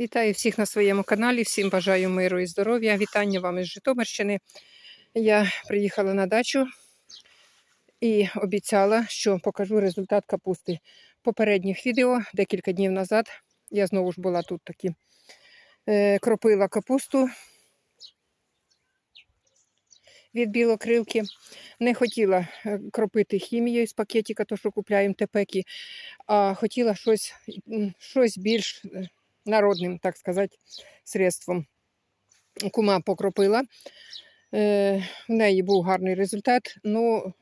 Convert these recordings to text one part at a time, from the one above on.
Вітаю всіх на своєму каналі, всім бажаю миру і здоров'я. Вітання вам із Житомирщини. Я приїхала на дачу і обіцяла, що покажу результат капусти попередніх відео. Декілька днів назад я знову ж була тут таки е, кропила капусту від білокрилки. Не хотіла е, кропити хімією з пакетика, то що купляємо тепеки, а хотіла щось, щось більш народним, так сказати, средством. Кума покропила. В неї був гарний результат. Ну,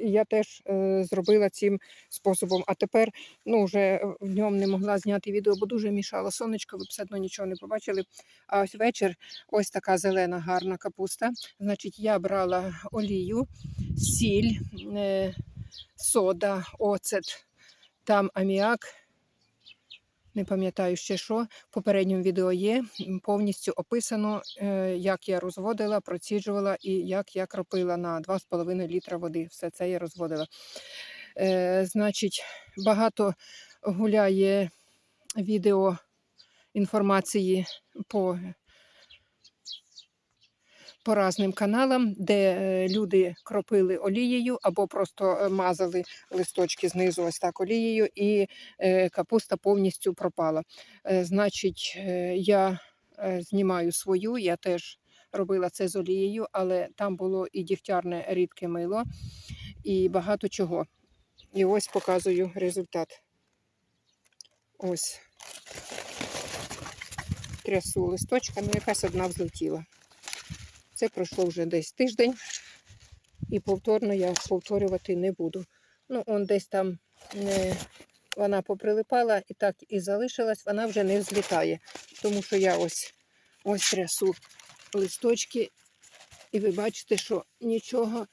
я теж е, зробила цим способом. А тепер ну, вже в ньому не могла зняти відео, бо дуже мішало сонечко, ви все одно нічого не побачили. А ось вечір ось така зелена гарна капуста. Значить, я брала олію, сіль, е, сода, оцет, там аміак. Не пам'ятаю ще що. В попередньому відео є повністю описано, е, як я розводила, проціджувала і як я кропила на 2,5 літра води. Все це я розводила. Е, Значить, багато гуляє відео інформації по, по разним каналам, де е, люди кропили олією або просто е, мазали листочки знизу ось так олією, і е, капуста повністю пропала. Значить, я знімаю свою, я теж робила це з олією, але там було і дігтярне рідке мило, і багато чого. І ось показую результат. Ось. Трясу листочка, ну якась одна взлетіла. Це пройшло вже десь тиждень, і повторно я повторювати не буду. Ну, он десь там не... вона поприлипала і так і залишилась, вона вже не взлітає. Тому що я ось ось трясу листочки, і ви бачите, що нічого,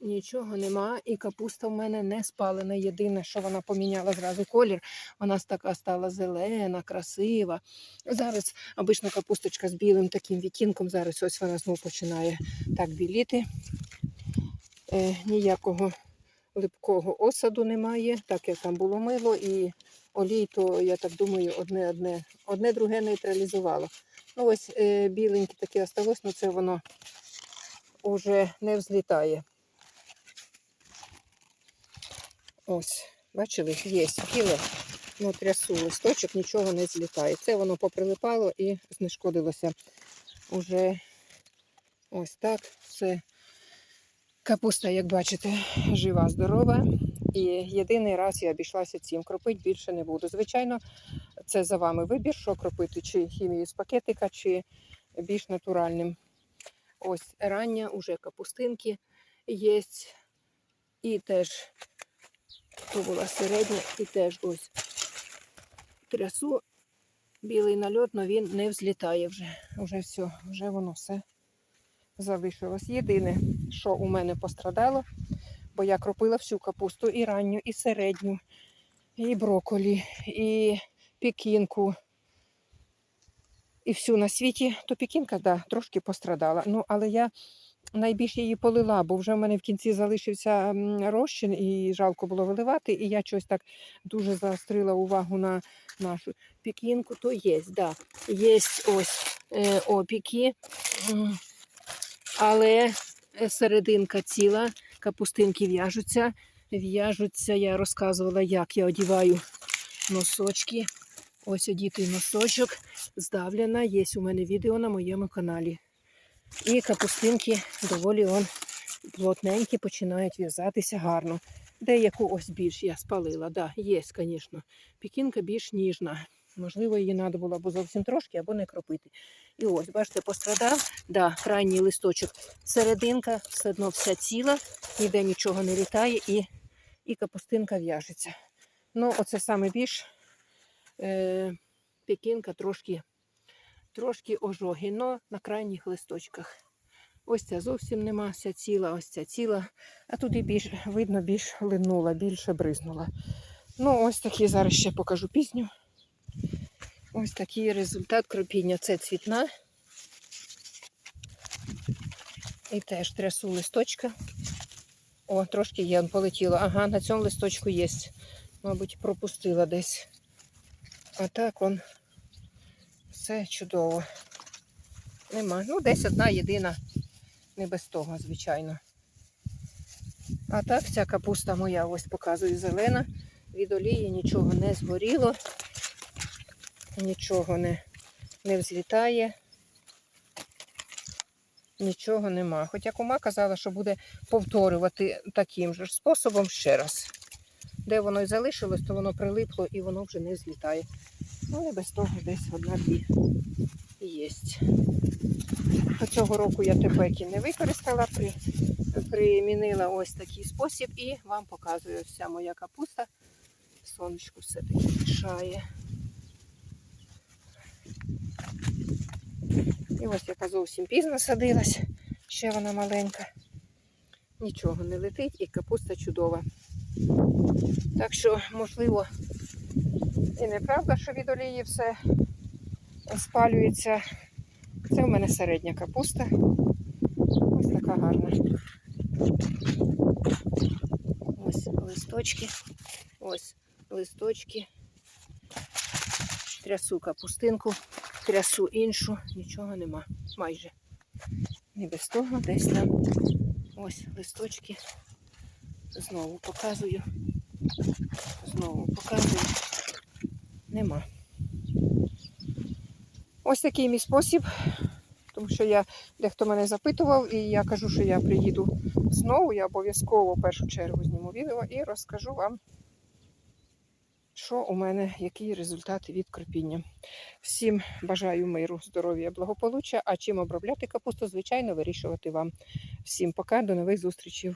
нічого нема, і капуста в мене не спалена. Єдине, що вона поміняла зразу колір, вона така стала зелена, красива. Зараз обична капусточка з білим таким відтінком, зараз ось вона знову починає так біліти. Е, ніякого липкого осаду немає, так як там було мило і олій, то я так думаю, одне одне, одне друге нейтралізувало. Ну ось е, біленьке таке осталось, але це воно вже не взлітає. Ось, бачили, є біле, ну трясу листочок, нічого не злітає. Це воно поприлипало і знешкодилося. Уже ось так все. Капуста, як бачите, жива, здорова. І єдиний раз я обійшлася цим. Кропити більше не буду. Звичайно, це за вами вибір, що кропити, чи хімію з пакетика, чи більш натуральним. Ось рання уже капустинки є. І теж то була середня, і теж ось трясу. Білий нальот, але він не взлітає вже. Вже все, вже воно все залишилось. Єдине, що у мене пострадало, бо я кропила всю капусту і ранню, і середню, і броколі, і пікінку. І всю на світі, то пікінка, да, трошки пострадала. Ну, але я найбільше її полила, бо вже в мене в кінці залишився розчин і жалко було виливати. І я щось так дуже заострила увагу на нашу пікінку. То є, да. Є ось е, опіки. Але е, серединка ціла, капустинки в'яжуться. В'яжуться, я розказувала, як я одіваю носочки. Ось одітий носочок, здавлена. Є у мене відео на моєму каналі. І капустинки доволі он плотненькі, починають в'язатися гарно. Деяку ось більш я спалила. Да, є, звісно. Пікінка більш ніжна. Можливо, її треба було або зовсім трошки, або не кропити. І ось, бачите, пострадав. Да, крайній листочок. Серединка все одно вся ціла, ніде нічого не літає і, і капустинка в'яжеться. Ну, оце саме більш е, пекінка трошки, трошки ожоги, но на крайніх листочках. Ось ця зовсім нема, вся ціла, ось ця ціла. А туди більш, видно, більш линула, більше бризнула. Ну, ось такі зараз ще покажу пісню. Ось такий результат кропіння. Це цвітна. І теж трясу листочка. О, трошки є, полетіло. Ага, на цьому листочку є. Мабуть, пропустила десь. А так он Все чудово. Нема. Ну, десь одна єдина, не без того, звичайно. А так, ця капуста моя, ось показую зелена. Від олії нічого не згоріло, нічого не, не взлітає. Нічого нема. Хоча кума казала, що буде повторювати таким же способом ще раз. Де воно й залишилось, то воно прилипло і воно вже не злітає. Ну і без того десь одна-дві є. Цього року я тепеки не використала, при, примінила ось такий спосіб і вам показую вся моя капуста. Сонечко все-таки мішає. І ось яка зовсім пізно садилась, ще вона маленька. Нічого не летить і капуста чудова. Так що, можливо, і неправда, що від олії все спалюється. Це в мене середня капуста. Ось така гарна. Ось листочки. Ось листочки. Трясу капустинку, трясу іншу, нічого нема. Майже. Не без того, десь там. Ось листочки. Знову показую. Знову показую. Нема. Ось такий мій спосіб, тому що я дехто мене запитував, і я кажу, що я приїду знову. Я обов'язково в першу чергу зніму відео і розкажу вам, що у мене, які результати від кропіння. Всім бажаю миру, здоров'я, благополуччя. А чим обробляти капусту, звичайно, вирішувати вам. Всім пока, до нових зустрічей.